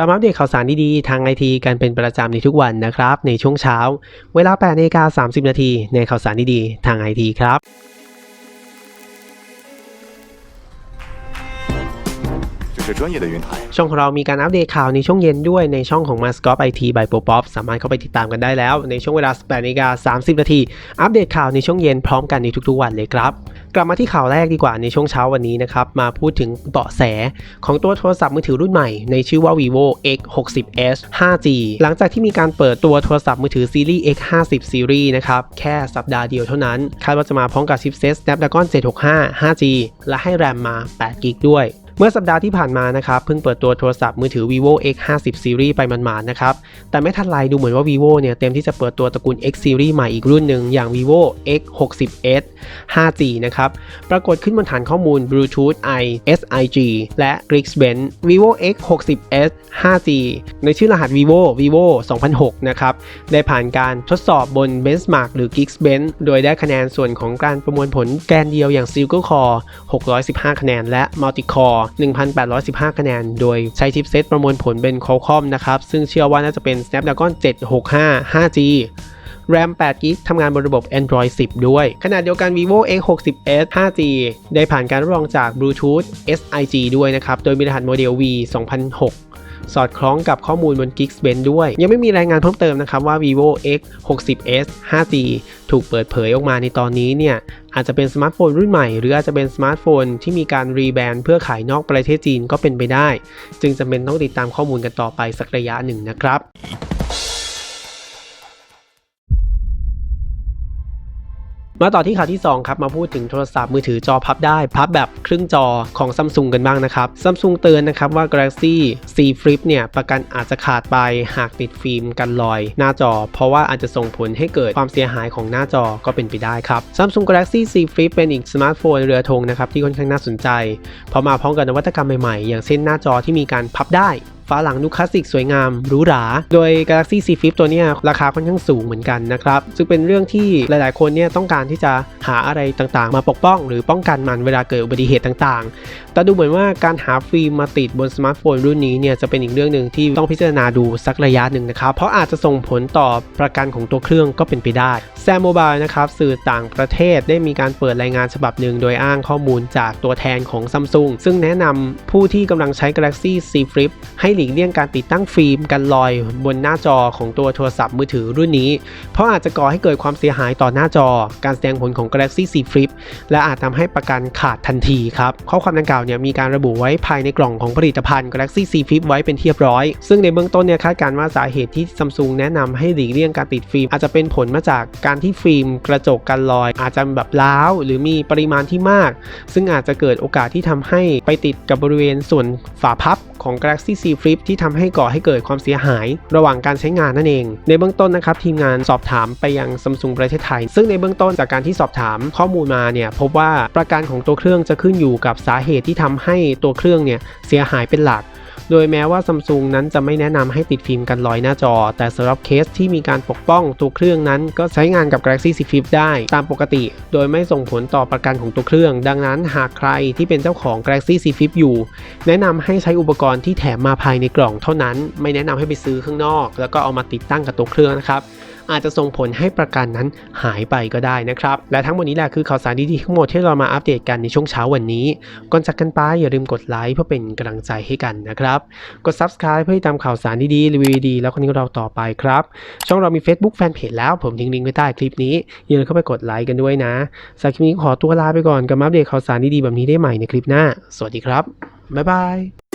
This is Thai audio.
ลับมาอัปเดตข่าวสารดีๆ ทางไอทีกันเป็นประจำในทุกวันนะครับ ในช่วงเช้า เวลา8นาฬิกา30 นาทีในข่าวสารดีๆ ทางไอทีครับ 是专业的云台。 ช่องของเรามีการอัปเดตข่าวในช่วงเย็นด้วยในช่องของ m a s c o t IT by p o p o p สามารถเข้าไปติดตามกันได้แล้ว ในช่วงเวลา 18นาฬิกา30 นาที อัปเดตข่าวในช่วงเย็นพร้อมกันในทุกๆวันเลยครับ กลับมาที่ข่าวแรกดีกว่าในช่วงเช้าวันนี้นะครับ มาพูดถึงเบาะแสของตัวโทรศัพท์มือถือรุ่นใหม่ ในชื่อว่า vivo x 6 0 s 5g หลังจากที่มีการเปิดตัวโทรศัพท์มือถือซีรีส์ x 5 0 series นะครับแค่สัปดาห์เดียวเท่านั้นคาดว่าจะมาพร้อมกับชิปเซต Snapdragon 765 5g และให้แรมมา8 g b ด้วย เมื่อสัปดาห์ที่ผ่านมานะครับเพิ่งเปิดตัวโทรศัพท์มือถือ vivo x 5 0 series ไปมันๆนะครับ แต่ไม่ทันไรดูเหมือนว่า vivo เนี่ยเต็มที่จะเปิดตัวตระกูล x series ใหม่อีกรุ่นหนึ่งอย่าง vivo x 6 0 s 5g นะครับปรากฏขึ้นบนฐานข้อมูล bluetooth i sig และ geekbench vivo x 6 0 s 5g ในชื่อรหัส vivo vivo 2006 นะครับ ได้ผ่านการทดสอบบน benchmark หรือ geekbench โดยได้คะแนนส่วนของการประมวลผลแกนเดียวอย่าง single core 615 คะแนน และ multi core 1,815 คะแนน โดยใช้ชิปเซตประมวลผลเป็น Qualcomm นะครับ ซึ่งเชื่อว่าน่าจะเป็น Snapdragon 765 5G RAM 8 g b ทำงานบนระบบ Android 10 ด้วย ขณะเดียวกัน vivo x 6 0 s 5g ได้ผ่านการรับรองจาก Bluetooth SIG ด้วยนะครับ โดยมีรหัสโมเดล V 2006 สอดคล้องกับข้อมูลบน Geekbench ด้วย ยังไม่มีรายงานเพิ่มเติมนะครับว่า vivo x 6 0 s 5g ถูกเปิดเผยออกมาในตอนนี้เนี่ยอาจจะเป็นสมาร์ทโฟนรุ่นใหม่ หรืออาจจะเป็นสมาร์ทโฟนที่มีการรีแบรนด์เพื่อขายนอกประเทศจีนก็เป็นไปได้ จึงจำเป็นต้องติดตามข้อมูลกันต่อไปสักระยะหนึ่งนะครับ มาต่อที่ข่าวที่ 2 ครับ มาพูดถึงโทรศัพท์มือถือจอพับได้ พับแบบครึ่งจอของซัมซุงกันบ้างนะครับซัมซุงเตือนนะครับว่า Galaxy C Flip เนี่ย ประกันอาจจะขาดไปหากติดฟิล์มกันรอย หน้าจอ เพราะว่าอาจจะส่งผลให้เกิดความเสียหายของหน้าจอก็เป็นไปได้ครับ Samsung Galaxy C Flip เป็นอีกสมาร์ทโฟนเรือธงนะครับที่ค่อนข้างน่าสนใจ เพราะมาพร้อมกับนวัตกรรมใหม่ๆ อย่างเช่นหน้าจอที่มีการพับได้ ฝาหลังดูคลาสสิกสวยงามหรูหรา โดย Galaxy C Flip ตัวนี้ราคาค่อนข้างสูงเหมือนกันนะครับ ซึ่งเป็นเรื่องที่หลาย ๆ คนเนี่ยต้องการที่จะหาอะไรต่าง ๆ มาปกป้อง หรือป้องกันมันเวลาเกิดอุบัติเหตุต่าง ๆ แต่ดูเหมือนว่าการหาฟิล์มมาติดบนสมาร์ทโฟนรุ่นนี้เนี่ยจะเป็นอีกเรื่องหนึ่งที่ต้องพิจารณาดูสักระยะหนึ่งนะครับ เพราะอาจจะส่งผลต่อประกันของตัวเครื่องก็เป็นไปได้แซมโมบายนะครับสื่อต่างประเทศได้มีการเปิดรายงานฉบับหนึ่งโดยอ้างข้อมูลจากตัวแทนของซัมซุงซึ่งแนะนำผู้ที่กำลังใช้ Galaxy C Flip ให้หลีกเลี่ยงการติดตั้งฟิล์มกันรอยบนหน้าจอของตัวโทรศัพท์มือถือรุ่นนี้ เพราะอาจจะก่อให้เกิดความเสียหายต่อหน้าจอ การแสดงผลของ Galaxy C Flip และอาจทำให้ประกันขาดทันทีครับข้อความดังกล่าวเนี่ยมีการระบุไว้ภายในกล่องของผลิตภัณฑ์ Galaxy C Flip ไว้เป็นที่เรียบร้อย ซึ่งในเบื้องต้นเนี่ยคาดการณ์ว่าสาเหตุที่ซัมซุงแนะนำให้หลีกเลี่ยงการติดฟิล์มอาจจะเป็นผลมาจากการที่ฟิล์มกระจกกันรอย อาจจะแบบล้าวหรือมีปริมาณที่มาก ซึ่งอาจจะเกิดโอกาสที่ทำให้ไปติดกับบริเวณส่วนฝาพับของ Galaxy z Flip ที่ทำให้ก่อให้เกิดความเสียหาย ระหว่างการใช้งานนั่นเอง ในเบื้องต้นนะครับทีมงานสอบถามไปยังซัมซุงประเทศไทย ซึ่งในเบื้องต้นจากการที่สอบถามข้อมูลมาเนี่ยพบว่าประกันของตัวเครื่องจะขึ้นอยู่กับสาเหตุที่ทำให้ตัวเครื่องเนี่ยเสียหายเป็นหลัก โดยแม้ว่าซัมซุงนั้นจะไม่แนะนำให้ติดฟิล์มกันรอยหน้าจอ แต่สำหรับเคสที่มีการปกป้องตัวเครื่องนั้นก็ใช้งานกับ Galaxy Z Flip ได้ตามปกติ โดยไม่ส่งผลต่อประกันของตัวเครื่อง ดังนั้นหากใครที่เป็นเจ้าของ Galaxy Z Flip อยู่ แนะนำให้ใช้อุปกรณ์ที่แถมมาภายในกล่องเท่านั้น ไม่แนะนำให้ไปซื้อข้างนอก แล้วก็เอามาติดตั้งกับตัวเครื่องนะครับ อาจจะส่งผลให้ประกันนั้นหายไปก็ได้นะครับ และทั้งหมดนี้แหละคือข่าวสารดีๆทั้งหมดที่เรามาอัปเดตกันในช่วงเช้าวันนี้ ก่อนจากกันไปอย่าลืมกดไลค์เพื่อเป็นกำลังใจให้กันนะครับ กด subscribe เพื่อติดตามข่าวสารดีๆรีวิวดีแล้วคนนี้เราต่อไปครับ ช่องเรามี Facebook Fanpage แล้วผมทิ้งลิงก์ไว้ใต้คลิปนี้อย่าลืมเข้าไปกดไลค์กันด้วยนะสำหรับคลิปนี้ขอตัวลาไปก่อนกับอัปเดตข่าวสารดีๆแบบนี้ได้ใหม่ในคลิปหน้า สวัสดีครับบ๊ายบาย